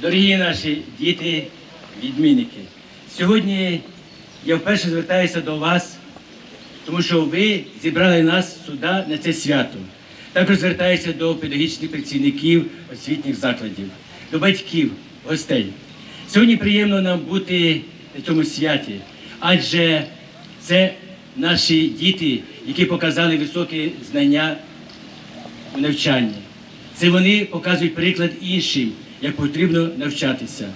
Дорогі наші діти, відмінники, сьогодні я вперше звертаюся до вас, тому що ви зібрали нас сюди на це свято. Також звертаюся до педагогічних працівників освітніх закладів, до батьків, гостей. Сьогодні приємно нам бути на цьому святі, адже це наші діти, які показали високі знання у навчанні. Це вони показують приклад іншим, як потрібно навчатися.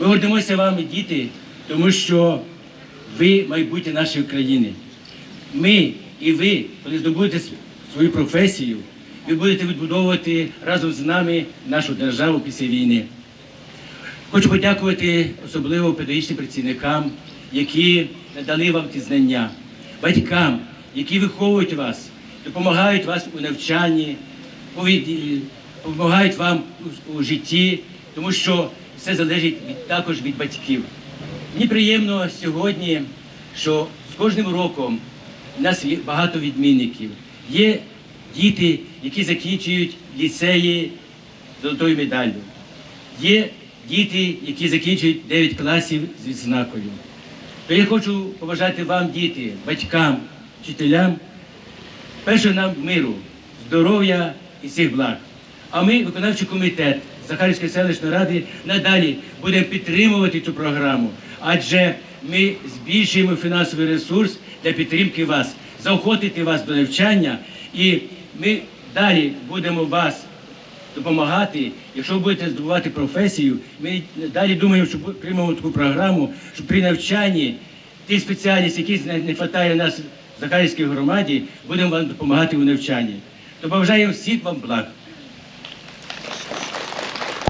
Ми гордимося вами, діти, тому що ви майбутнє нашої країни. Ми і ви, коли здобудете свою професію, ви будете відбудовувати разом з нами нашу державу після війни. Хочу подякувати особливо педагогічним працівникам, які надали вам ті знання, батькам, які виховують вас, допомагають вас у навчанні, повід- допомагають вам у, житті, тому що все залежить від, також від батьків. Мені приємно сьогодні, що з кожним роком у нас є багато відмінників. Є діти, які закінчують ліцеї золотою медаллю. Є діти, які закінчують 9 класів з відзнакою. То я хочу побажати вам, діти, батькам, вчителям, першого нам миру, здоров'я і всіх благ. А ми, виконавчий комітет Захарівської селищної ради, надалі будемо підтримувати цю програму, адже ми збільшуємо фінансовий ресурс для підтримки вас, заохотити вас до навчання, і ми далі будемо вас допомагати. Якщо ви будете здобувати професію, ми далі думаємо, що приймемо таку програму, що при навчанні ті спеціальності, які не вистачає нас в Захарівській громаді, будемо вам допомагати у навчанні. То бажаємо всіх вам благ.